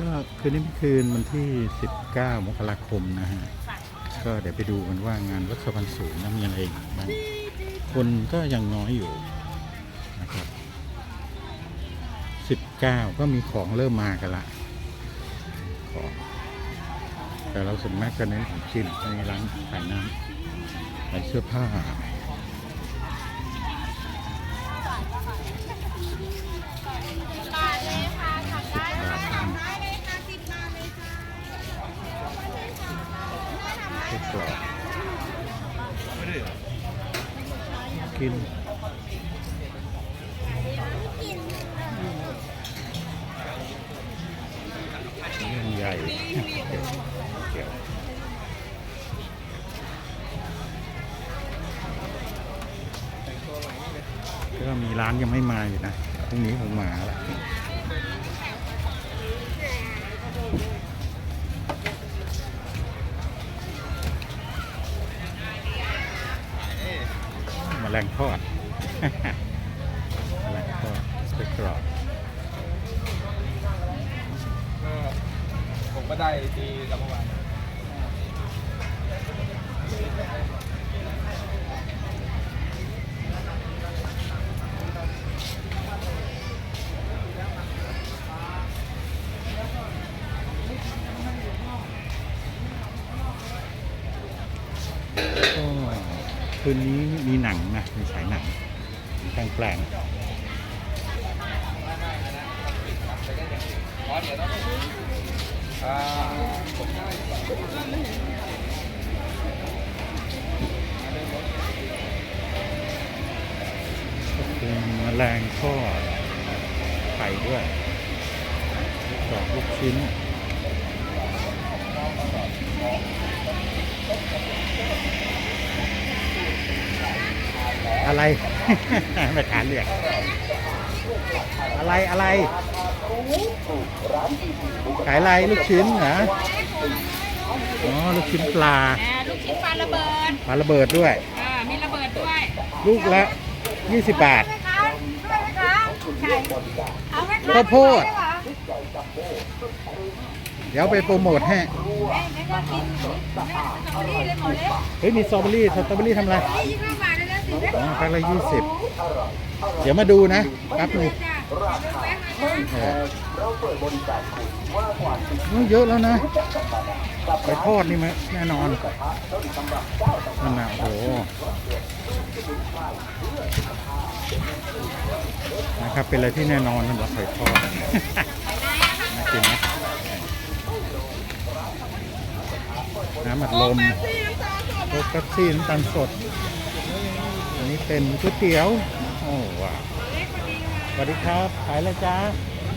ก็คืนนี้เป็นคืนวันที่ 19 มกราคมนะฮะ ก็เดี๋ยวไปดูกันว่างานวัดสะพานสูงนั้นมีอะไรอีกบ้างคนก็ยังน้อยอยู่นะครับ 19 ก็มีของเริ่มมากันละของแต่เราส่วนมากก็เน้นของกินในร้านขายน้ำขายเสื้อผ้า บาทเลยค่ะสั่งได้ สิบบาท สั่งได้เลยค่ะสิบบาทเลยค่ะ ไส้กรอกกินเรื่องใหญ่เกี่ยวก็มีร้านยังไม่มาอยู่นะพรุ่งนี้คงมาแล้ว มลงทอดแมลงทอดสเปกรอกก็ผมก็ได้ดีกับเมื่อวาน คืนนี้มีหนังนะ มีฉายหนังแปลงแปลงเดี๋ยวต้องอ่าผมได้ก็เป็นแมลงทอดไข่ด้วยลูกดอกลูกชิ้น อะไร ไม่ทานเรียกอะไรอะไรขายอะไรลูกชิ้นเหรออ๋อลูกชิ้นปลาอ่าลูกชิ้นปลาระเบิดปลาระเบิดด้วย อ่ามีระเบิดด้วยลูกละ 20 บาทไหมคะด้วยไหมคะใช่เอาไหมคะข้าวโพดไม่ไหวเหรอเดี๋ยวไปโปรโมทให้เอ้ยงั้นก็กินสตรอเบอรี่เลยหมดเลยเฮ้ยมีสตรอเบอรี่สตรอเบอรี่ทำอะไร ยี่สิบห้าบาทเลยนะสิ อ๋อแพ็คละยี่สิบเดี๋ยวมาดูนะแป๊บหนึงจ้ะเดี๋ยวแวะมานะเออโอ้ยเยอะแล้วนะ ไปทอดนี่มั้ยแน่นอนนั่นนะโอ้โหนะครับเป็นอะไรที่แน่นอนสำหรับไข่ทอด น่ากินนะน้ำอัดลมโคกกัปซี่น้ำตาลสด นนี้เป็นก๋วยเตี๋ยว โอ้ว้าวสวัสดีครับขายอะไรจ้า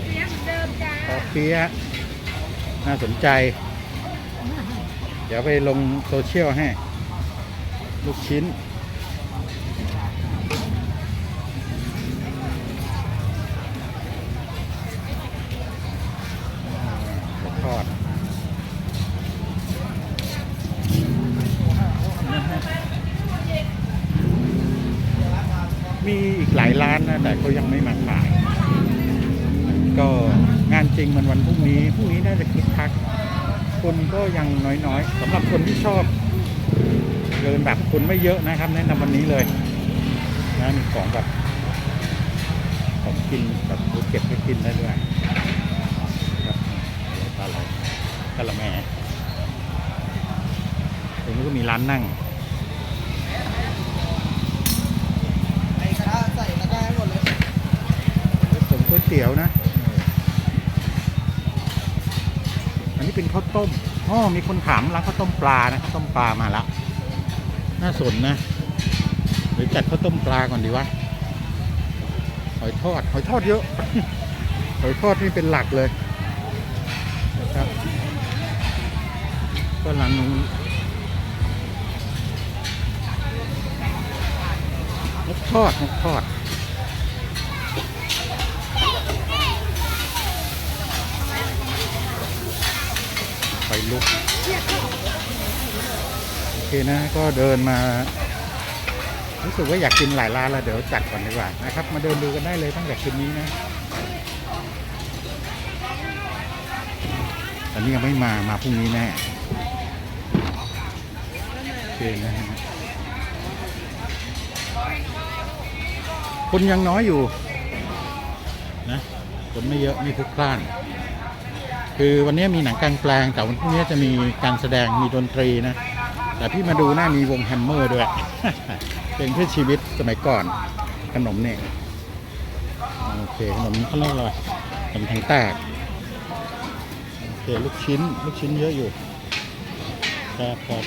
เปียะเหมือนเดิมจ้าปอเปี๊ยะน่าสนใจ เดี๋ยวไปลงโซเชียลให้ ลูกชิ้น มีอีกหลายร้านนะแต่เขายังไม่มาขาย ก็งานจริงมันวันพรุ่งนี้พรุ่งนี้น่าจะคึกคัก คนก็ยังน้อยๆสำหรับคนที่ชอบเดินแบบคนไม่เยอะนะครับ แนะนำวันนี้เลยนะมีของแบบของกินแบบเก็บไปกินได้ด้วยครับปลาไหลกะละแมตรงนี้ก็มีร้านนั่ง เตี๋ยวนะ อันนี้เป็นข้าวต้มอ๋อมีคนถามร้านข้าวต้มปลานะข้าวต้มปลามาแล้วน่าสนนะหรือจัดข้าวต้มปลาก่อนดีวะหอยทอดหอยทอดเยอะหอยทอดนี่เป็นหลักเลยนะครับก็ร้านนู้นนกทอดนกทอด ลุก โอเคนะก็เดินมา รู้สึกว่าอยากกินหลายร้านแล้วเดี๋ยวจัดก่อนดีกว่านะครับ มาเดินดูกันได้เลยตั้งแต่คืนนี้นะตอนนี้ยังไม่มามาพรุ่งนี้แน่โอเคนะฮะคนยังน้อยอยู่นะคนไม่เยอะไม่พลุกพล่าน คือวันนี้มีหนังกลางแปลงแต่วันพรุ่งนี้จะมีการแสดงมีดนตรีนะ แต่พี่มาดูหน้ามีวงแฮมเมอร์ด้วย เป็นเพื่อชีวิตสมัยก่อนขนมเนี่ยโอเคขนมเขาเรียกอะไรขนมแทงแตกโอเคลูกชิ้นลูกชิ้นเยอะอยู่ครับครับ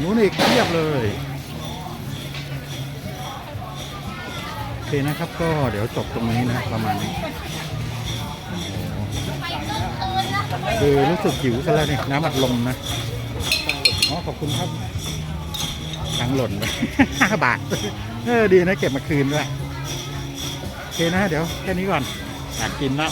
นู้นอีกเทียบเลย เคนะครับ ก็เดี๋ยวจบตรงนี้นะประมาณนี้คือรู้สึกหิวซะแล้วเนี่ยน้ำอัดลมนะอ๋อขอบคุณครับตังหล่นไปห้าบาท เออดีนะเก็บมาคืนด้วย โอเคนะ เดี๋ยวแค่นี้ก่อนอยากกินแล้ว